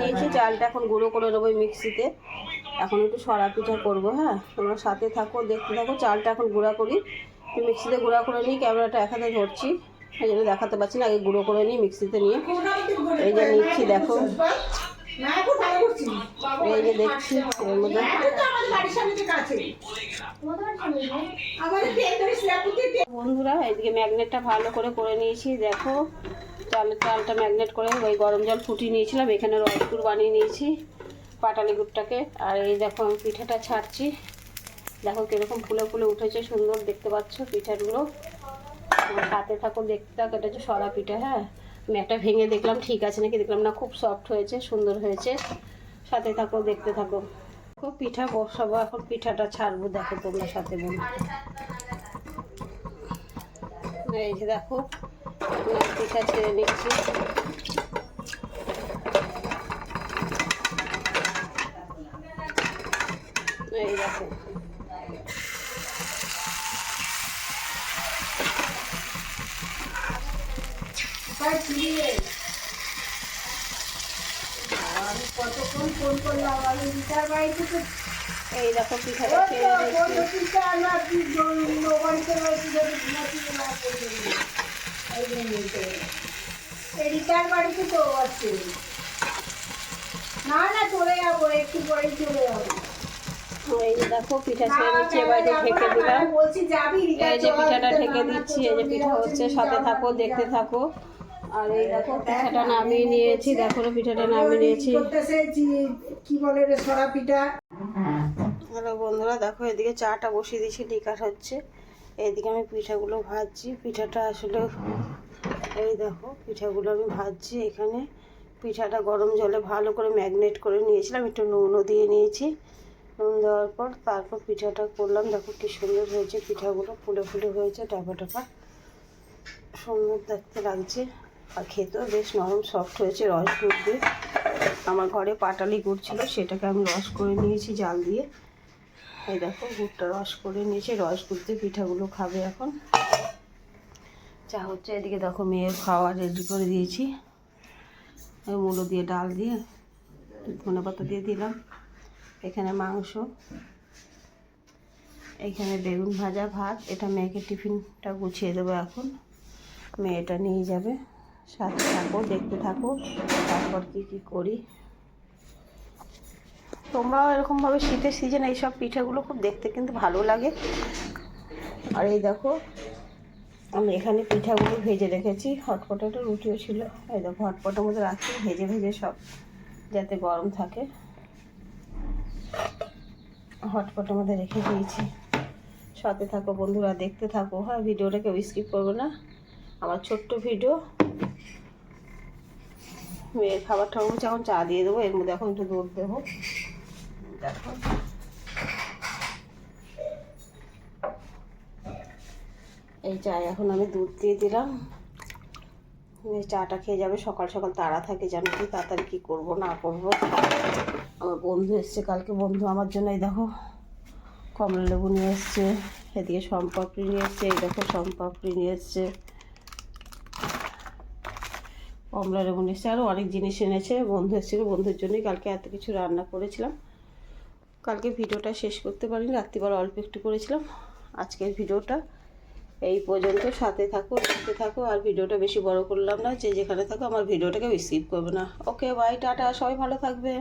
নিয়েছি, চালটা এখন গুঁড়ো করে এই মিক্সিতে। এখন একটু সরা পিঠা করব হ্যাঁ? তোমরা সাথে থাকো, দেখতে থাকো। চালটা এখন গুঁড়া করি। মিক্সিতে গুঁড়া করে নিই, ক্যামেরাটা এক হাতে ধরছি। এই জন্য দেখাতে পারছি না, আগে গুঁড়ো করে নিই মিক্সিতে নিয়ে। এই যে নিচ্ছি দেখো। এই যে দেখছি বন্ধুরা, এদিকে ম্যাগনেটটা ভালো করে করে নিয়েছি, দেখো। চালের চালটা ম্যাগনেট করে ওই গরম জল ফুটিয়ে নিয়েছিলাম। এখানে রসগুড় বানিয়ে নিয়েছি পাটালি গুড়টাকে। আর এই দেখো আমি পিঠাটা ছাড়ছি। দেখো কীরকম ফুলে ফুলে উঠেছে, সুন্দর দেখতে পাচ্ছ পিঠাগুলো। সাথে থাকো, দেখতে থাকো, এটা হচ্ছে সরা পিঠা হ্যাঁ? আমি একটা ভেঙে দেখলাম, ঠিক আছে নাকি? দেখলাম না, খুব সফট হয়েছে, সুন্দর হয়েছে। সাথে থাকো, দেখতে থাকো। পিঠা বসাবো, এখন পিঠাটা ছাড়বো, দেখো তোমরা সাথে বোন এই যে দেখো পিঠা ছেড়ে নিচ্ছি এই দেখো এই দেখো পিঠাটা ছেড়ে দিচ্ছি বাড়িতে তো আছে না না চলে যাব একটু পরে চলে যাব। এই যে দেখো পিঠা ছেড়ে দিচ্ছি এবার একটু ঢেকে দিলাম। বলছি যাবি রিকা এই যে পিঠাটা ঢেকে দিচ্ছি এই যে পিঠা হচ্ছে সাথে থাকো দেখতে থাকো। আর এই দেখো পিঠাটা নামিয়ে নিয়েছি দেখো পিঠাটা নামিয়ে নিয়েছি। কি বলে রে সরা পিঠা? হ্যালো বন্ধুরা দেখো এদিকে চাটা বসিয়ে দিয়েছি লিকার হচ্ছে। এইদিকে আমি পিঠাগুলো ভাজছি। পিঠাটা আসলে এই দেখো, পিঠাগুলো আমি ভাজছি। এখানে পিঠাটা গরম জলে ভালো করে ম্যাগনেট করে নিয়েছিলাম। একটু নুনও দিয়ে নিয়েছি। নুন দেওয়ার পর তারপর পিঠাটা করলাম। দেখো কি সুন্দর হয়েছে পিঠাগুলো, ফুলে ফুলে হয়েছে, টাপা টাপা। সুন্দর দেখতে লাগছে। আর খেতেও বেশ নরম সফট হয়েছে রস গুড় দিয়ে। আমার ঘরে পাটালি গুড় ছিল সেটাকে আমি রস করে নিয়েছি জাল দিয়ে। এই দেখো, গুড়টা রস করে নিয়েছি। রস গুড় পিঠাগুলো খাবে এখন। চা হচ্ছে, এদিকে দেখো মেয়ের খাওয়া রেডি করে দিয়েছি। মূলো দিয়ে ডাল দিয়ে, ধনে পাতা দিয়ে দিলাম। এখানে মাংস। এখানে বেগুন ভাজা ভাত। এটা মেয়েকে টিফিনটা গুছিয়ে দেবো এখন। মেয়েটা নিয়ে যাবে। সাথে থাকো, দেখতে থাকো, তারপর কি কি করি। তোমরাও এরকমভাবে শীতের সিজন এইসব পিঠাগুলো খুব দেখতে কিন্তু ভালো লাগে। আর এই দেখো, আমি এখানে পিঠাগুলো ভেজে রেখেছি। হটপটে একটা রুটিও ছিল। এই দেখো হটপটের মধ্যে রাখছি, ভেজে ভেজে সব যাতে গরম থাকে। হটপটের মধ্যে রেখে দিয়েছি। সাথে থাকো বন্ধুরা, দেখতে থাকো। হ্যাঁ ভিডিওটা কেউ স্কিপ করবে না। আমার ছোট্ট ভিডিও। মেয়ের খাবার ঠাকুর এখন চা দিয়ে দেবো, এর মধ্যে এখন একটু দুধ দেবো। দেখো। এই চায় এখন আমি দুধ দিয়ে দিলাম। চাটা খেয়ে যাবে, সকাল সকাল তাড়া থাকে, জানো কি তাড়াতাড়ি কী করব, না করব। আমার বন্ধু এসছে, কালকে বন্ধু আমার জন্য, এই দেখো, কমলা লেবু নিয়ে এসছে, এদিকে সম্পাপড়ি নিয়ে এসছে, এই দেখো সম্পাপড়ি নিয়ে এসছে। কমলা লেবু নিয়ে এসছে আরও অনেক জিনিস এনেছে, বন্ধু এসেছিল, বন্ধুর জন্যই কালকে এত কিছু রান্না করেছিলাম। কালকে ভিডিওটা শেষ করতে পারিনি, রাত্রিবেলা অল্প একটু করেছিলাম। আজকের ভিডিওটা এই পর্যন্ত, সাথে থাকো সাথে থাকো, আর ভিডিওটা বেশি বড় করলাম না, যে যেখানে থাকো আমার ভিডিওটাকে রিসিভ করবে না। ওকে বাই টাটা, সবাই ভালো থাকবে।